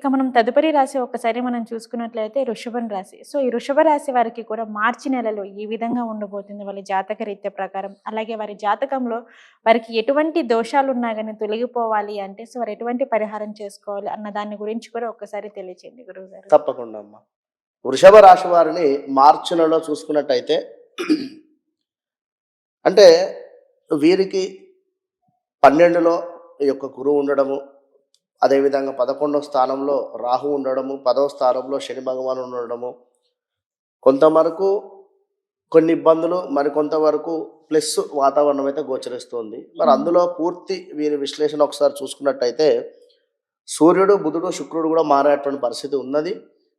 ఇక మనం తదుపరి రాశి ఒకసారి మనం చూసుకున్నట్లయితే వృషభం రాశి. సో ఈ వృషభ రాశి వారికి కూడా మార్చి నెలలో ఈ విధంగా ఉండబోతుంది వాళ్ళ జాతక రీత్య ప్రకారం. అలాగే వారి జాతకంలో వారికి ఎటువంటి దోషాలు ఉన్నా కానీ తొలగిపోవాలి అంటే సో వారు ఎటువంటి పరిహారం చేసుకోవాలి అన్న దాని గురించి కూడా ఒక్కసారి తెలియచేయండి గురువు తప్పకుండా అమ్మా. వృషభ రాశి వారిని మార్చి నెలలో చూసుకున్నట్టయితే అంటే వీరికి పన్నెండులో ఈ యొక్క గురువు ఉండడము అదేవిధంగా పదకొండవ స్థానంలో రాహు ఉండడము పదవ స్థానంలో శని భగవాను ఉండడము. కొంతవరకు కొన్ని ఇబ్బందులు మరి కొంతవరకు ప్లస్ వాతావరణం అయితే గోచరిస్తుంది. మరి అందులో పూర్తి వీరి విశ్లేషణ ఒకసారి చూసుకున్నట్టయితే సూర్యుడు బుధుడు శుక్రుడు కూడా మారేటువంటి పరిస్థితి ఉన్నది.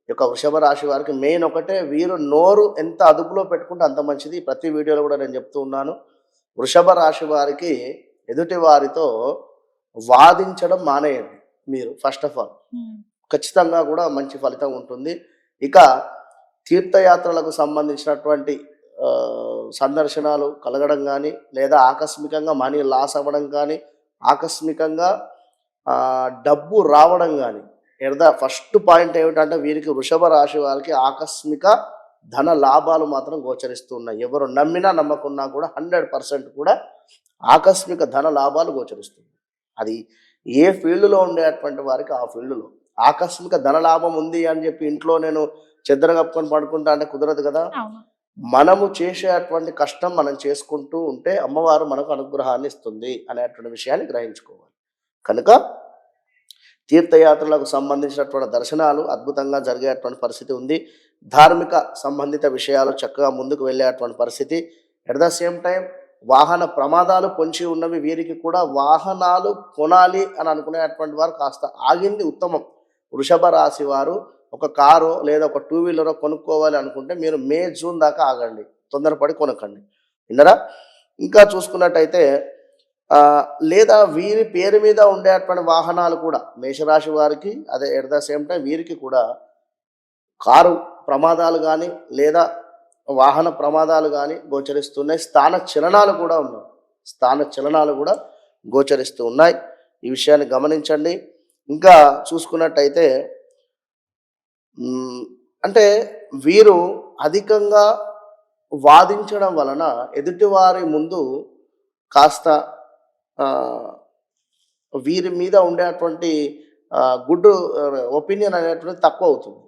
ఈ యొక్క వృషభ రాశి వారికి మెయిన్ ఒకటే వీరు నోరు ఎంత అదుపులో పెట్టుకుంటే అంత మంచిది. ప్రతి వీడియోలో కూడా నేను చెప్తూ ఉన్నాను. వృషభ రాశి వారికి ఎదుటి వారితో వాదించడం మానేయండి. మీరు ఫస్ట్ ఆఫ్ ఆల్ ఖచ్చితంగా కూడా మంచి ఫలితం ఉంటుంది. ఇక తీర్థయాత్రలకు సంబంధించినటువంటి సందర్శనాలు కలగడం కానీ లేదా ఆకస్మికంగా మనీ లాస్ అవ్వడం కానీ ఆకస్మికంగా డబ్బు రావడం కానీ ఎడదా ఫస్ట్ పాయింట్ ఏమిటంటే వీరికి వృషభ రాశి వారికి ఆకస్మిక ధన లాభాలు మాత్రం గోచరిస్తున్నాయి. ఎవరు నమ్మినా నమ్మకున్నా కూడా హండ్రెడ్ పర్సెంట్ కూడా ఆకస్మిక ధన లాభాలు గోచరిస్తుంది అది ఏ ఫీల్డ్లో ఉండేటువంటి వారికి ఆ ఫీల్డ్లో. ఆకస్మిక ధన లాభం ఉంది అని చెప్పి ఇంట్లో నేను చెద్దర కప్పుకొని పడుకుంటా అంటే కుదరదు కదా. మనము చేసేటువంటి కష్టం మనం చేసుకుంటూ ఉంటే అమ్మవారు మనకు అనుగ్రహాన్ని ఇస్తుంది అనేటువంటి విషయాన్ని గ్రహించుకోవాలి. కనుక తీర్థయాత్రలకు సంబంధించినటువంటి దర్శనాలు అద్భుతంగా జరిగేటువంటి పరిస్థితి ఉంది. ధార్మిక సంబంధిత విషయాలు చక్కగా ముందుకు వెళ్ళేటువంటి పరిస్థితి. ఎట్ ద సేమ్ టైం వాహన ప్రమాదాలు పొంచి ఉన్నవి వీరికి కూడా వాహనాలు కొనాలి అని అనుకునేటువంటి వారు కాస్త ఆగింది ఉత్తమం. వృషభ రాశి వారు ఒక కారు లేదా ఒక టూ వీలరో కొనుక్కోవాలి అనుకుంటే మీరు మే జూన్ దాకా ఆగండి. తొందరపడి కొనకండి. విన్నరా? ఇంకా చూసుకున్నట్టయితే లేదా వీరి పేరు మీద ఉండేటువంటి వాహనాలు కూడా మేషరాశి వారికి అదే ఎట్ ద సేమ్ టైం వీరికి కూడా కారు ప్రమాదాలు కానీ లేదా వాహన ప్రమాదాలు కానీ గోచరిస్తున్నాయి. స్థాన చలనాలు కూడా ఉన్నాయి స్థాన చలనాలు కూడా గోచరిస్తూ ఉన్నాయి. ఈ విషయాన్ని గమనించండి. ఇంకా చూసుకున్నట్టయితే అంటే వీరు అధికంగా వాదించడం వలన ఎదుటివారి ముందు కాస్త వీరి మీద ఉండేటువంటి గుడ్ ఒపీనియన్ అనేటువంటి తక్కువ అవుతుంది.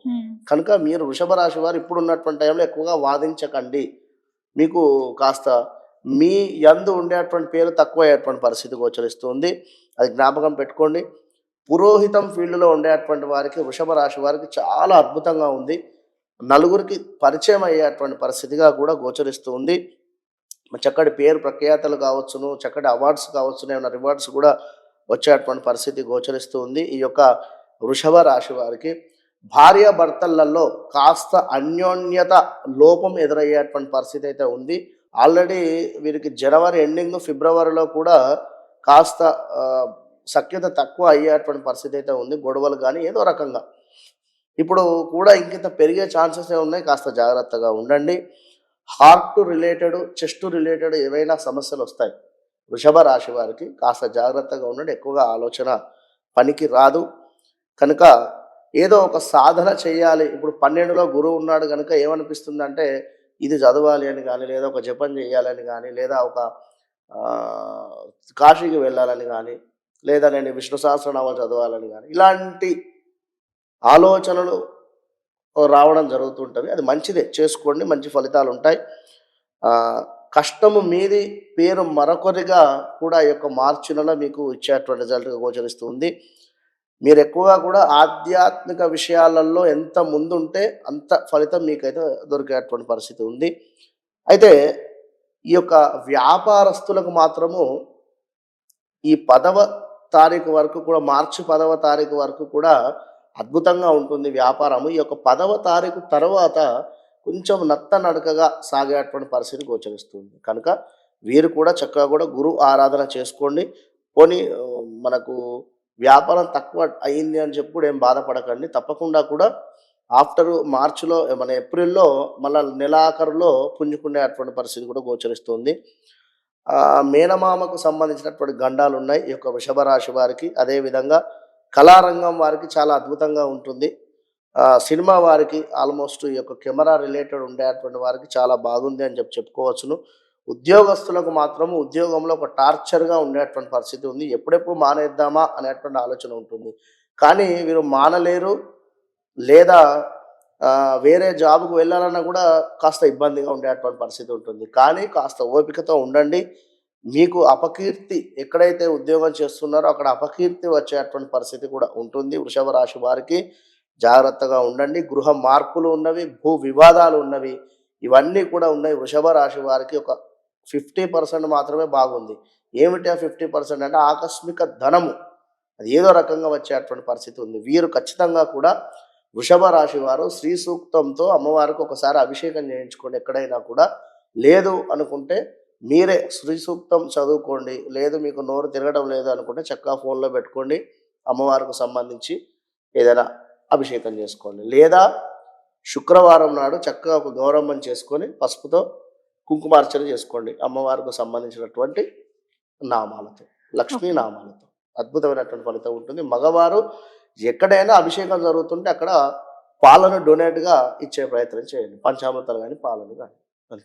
కనుక మీరు వృషభ రాశి వారు ఇప్పుడు ఉన్నటువంటి టైంలో ఎక్కువగా వాదించకండి. మీకు కాస్త మీ యందు ఉండేటువంటి పేరు తక్కువ అయ్యేటువంటి పరిస్థితి గోచరిస్తుంది. అది జ్ఞాపకం పెట్టుకోండి. పురోహితం ఫీల్డ్లో ఉండేటువంటి వారికి వృషభ రాశి వారికి చాలా అద్భుతంగా ఉంది. నలుగురికి పరిచయం అయ్యేటువంటి పరిస్థితిగా కూడా గోచరిస్తూ ఉంది చక్కటి పేరు ప్రఖ్యాతలు కావచ్చును చక్కటి అవార్డ్స్ కావచ్చును ఏమైనా రివార్డ్స్ కూడా వచ్చేటువంటి పరిస్థితి గోచరిస్తూ ఉంది. ఈ యొక్క వృషభ రాశి వారికి భార్య భర్తలలో కాస్త అన్యోన్యత లోపం ఎదురయ్యేటువంటి పరిస్థితి అయితే ఉంది. ఆల్రెడీ వీరికి జనవరి ఎండింగ్ ఫిబ్రవరిలో కూడా కాస్త సఖ్యత తక్కువ అయ్యేటువంటి పరిస్థితి అయితే ఉంది. గొడవలు కానీ ఏదో రకంగా. ఇప్పుడు కూడా ఇంకింత పెరిగే ఛాన్సెస్ ఉన్నాయి? కాస్త జాగ్రత్తగా ఉండండి. హార్ట్ రిలేటెడ్ చెస్ట్ రిలేటెడ్ ఏవైనా సమస్యలు వస్తాయి. వృషభ రాశి వారికి కాస్త జాగ్రత్తగా ఉండండి ఎక్కువగా ఆలోచన పనికి రాదు. కనుక ఏదో ఒక సాధన చేయాలి. ఇప్పుడు పన్నెండులో గురువు ఉన్నాడు కనుక ఏమనిపిస్తుంది అంటే ఇది చదవాలి అని కానీ లేదా ఒక జపం చేయాలని కానీ లేదా ఒక కాశీకి వెళ్ళాలని కానీ లేదా నేను విష్ణు సహస్రనామాలు చదవాలని కానీ ఇలాంటి ఆలోచనలు రావడం జరుగుతుంటుంది. అది మంచిదే. చేసుకోండి మంచి ఫలితాలు ఉంటాయి కష్టము మీది పేరు మరొకరిగా కూడా ఈ యొక్క మార్చి నెల మీకు ఇచ్చేటువంటి రిజల్ట్గా గోచరిస్తుంది మీరు ఎక్కువగా కూడా ఆధ్యాత్మిక విషయాలలో ఎంత ముందుంటే అంత ఫలితం మీకైతే దొరికేటువంటి పరిస్థితి ఉంది. అయితే ఈ యొక్క వ్యాపారస్తులకు మాత్రము ఈ పదవ తారీఖు వరకు కూడా మార్చి పదవ తారీఖు వరకు కూడా అద్భుతంగా ఉంటుంది వ్యాపారము. ఈ యొక్క పదవ తారీఖు తర్వాత కొంచెం నత్త నడకగా సాగేటువంటి పరిస్థితి గోచరిస్తుంది. కనుక వీరు కూడా చక్కగా కూడా గురు ఆరాధన చేసుకోండి. కొని మనకు వ్యాపారం తక్కువ అయింది అని చెప్పి కూడా ఏం బాధపడకండి. తప్పకుండా కూడా ఆఫ్టర్ మార్చిలో మన ఏప్రిల్లో మళ్ళీ నెలాఖరులో పుంజుకునేటువంటి పరిస్థితి కూడా గోచరిస్తుంది. మేనమామకు సంబంధించినటువంటి గండాలు ఉన్నాయి. ఈ యొక్క వృషభ రాశి వారికి. అదేవిధంగా కళారంగం వారికి చాలా అద్భుతంగా ఉంటుంది. సినిమా వారికి ఆల్మోస్ట్ ఈ యొక్క కెమెరా రిలేటెడ్ ఉండేటువంటి వారికి చాలా బాగుంది అని చెప్పి చెప్పుకోవచ్చును. ఉద్యోగస్తులకు మాత్రం ఉద్యోగంలో ఒక టార్చర్గా ఉండేటువంటి పరిస్థితి ఉంది. ఎప్పుడెప్పుడు మానేద్దామా అనేటువంటి ఆలోచన ఉంటుంది. కానీ వీరు మానలేరు లేదా వేరే జాబ్కు వెళ్ళాలన్నా కూడా కాస్త ఇబ్బందిగా ఉండేటువంటి పరిస్థితి ఉంటుంది. కానీ కాస్త ఓపికతో ఉండండి. మీకు అపకీర్తి ఎక్కడైతే ఉద్యోగం చేస్తున్నారో అక్కడ అపకీర్తి వచ్చేటువంటి పరిస్థితి కూడా ఉంటుంది. వృషభ రాశి వారికి జాగ్రత్తగా ఉండండి. గృహ మార్పులు ఉన్నవి భూ వివాదాలు ఉన్నవి ఇవన్నీ కూడా ఉన్నాయి. వృషభ రాశి వారికి ఒక ఫిఫ్టీ పర్సెంట్ మాత్రమే బాగుంది. ఏమిటి ఆ ఫిఫ్టీ పర్సెంట్ అంటే ఆకస్మిక ధనము. అది ఏదో రకంగా వచ్చేటువంటి పరిస్థితి ఉంది. వీరు ఖచ్చితంగా కూడా వృషభ రాశి వారు శ్రీ సూక్తంతో అమ్మవారికి ఒకసారి అభిషేకం చేయించుకోండి ఎక్కడైనా కూడా. లేదు అనుకుంటే మీరే శ్రీ సూక్తం చదువుకోండి. లేదు మీకు నోరు తిరగడం లేదు అనుకుంటే చక్కగా ఫోన్లో పెట్టుకోండి. అమ్మవారికి సంబంధించి ఏదైనా అభిషేకం చేసుకోండి లేదా శుక్రవారం నాడు చక్కగా ఒక గౌరవం చేసుకొని పసుపుతో కుంకుమార్చన చేసుకోండి. అమ్మవారికి సంబంధించినటువంటి నామాలతో లక్ష్మీ నామాలతో. అద్భుతమైనటువంటి ఫలితం ఉంటుంది. మగవారు ఎక్కడైనా అభిషేకం జరుగుతుంటే అక్కడ పాలను డొనేట్గా ఇచ్చే ప్రయత్నం చేయండి. పంచామృతాలు కానీ పాలను కానీ